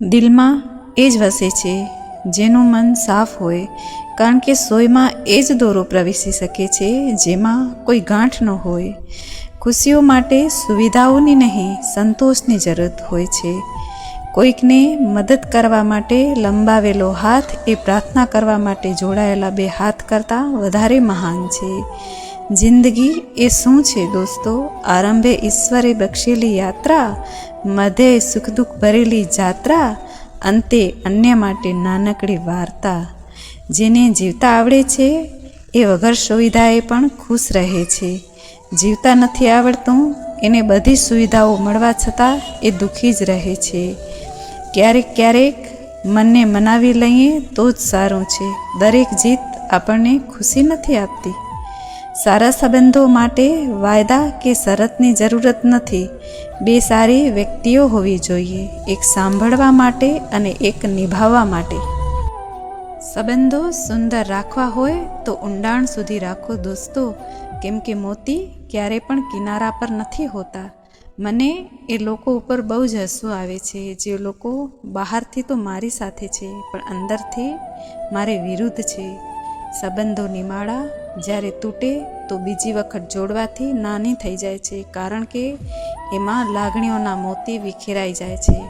દિલમાં એ જ વસે છે, જેનું મન સાફ હોય, કારણ કે સોયમાં એ જ દોરો પ્રવેશી શકે છે, જેમાં કોઈ ગાંઠ ન હોય. ખુશીઓ માટે સુવિધાઓની નહીં, સંતોષની જરૂરત હોય છે. કોઈકને મદદ કરવા માટે લંબાવેલો હાથ એ પ્રાર્થના કરવા માટે જોડાયેલા બે હાથ કરતાં વધારે મહાન છે. જિંદગી એ શું છે દોસ્તો? આરંભે ઈશ્વરે બક્ષેલી યાત્રા, મધ્યે સુખ દુઃખ ભરેલી જાત્રા, અંતે અન્ય માટે નાનકડી વાર્તા. જેને જીવતા આવડે છે, એ વગર સુવિધાએ પણ ખુશ રહે છે. જીવતા નથી આવડતું, એને બધી સુવિધાઓ મળવા છતાં એ દુઃખી જ રહે છે. ક્યારેક ક્યારેક મનને મનાવી લઈએ તો જ સારું છે. દરેક જીત આપણને ખુશી નથી આપતી. સારા સંબંધો માટે વાયદા કે શરતની જરૂરત નથી. બે સારી વ્યક્તિઓ હોવી જોઈએ, એક સાંભળવા માટે અને એક નિભાવવા માટે. સંબંધો સુંદર રાખવા હોય તો ઊંડાણ સુધી રાખો દોસ્તો. કેમ કે મોતી ક્યારે પણ કિનારા પર નથી હોતા. મને એ લોકો ઉપર બહુ જ હસવું આવે છે, જે લોકો બહારથી તો મારી સાથે છે, પણ અંદરથી મારે વિરુદ્ધ છે. સંબંધોની માળા જ્યારે તૂટે તો બીજી વખત જોડવાથી નાની થઈ જાય છે, કારણ કે એમાં લાગણીઓના મોતી વિખેરાઈ જાય છે.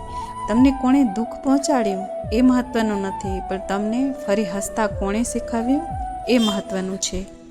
તમને કોણે દુઃખ પહોંચાડ્યું? એ મહત્ત્વનું નથી, પણ તમને ફરી હસતા કોણે શીખવ્યું? એ મહત્ત્વનું છે.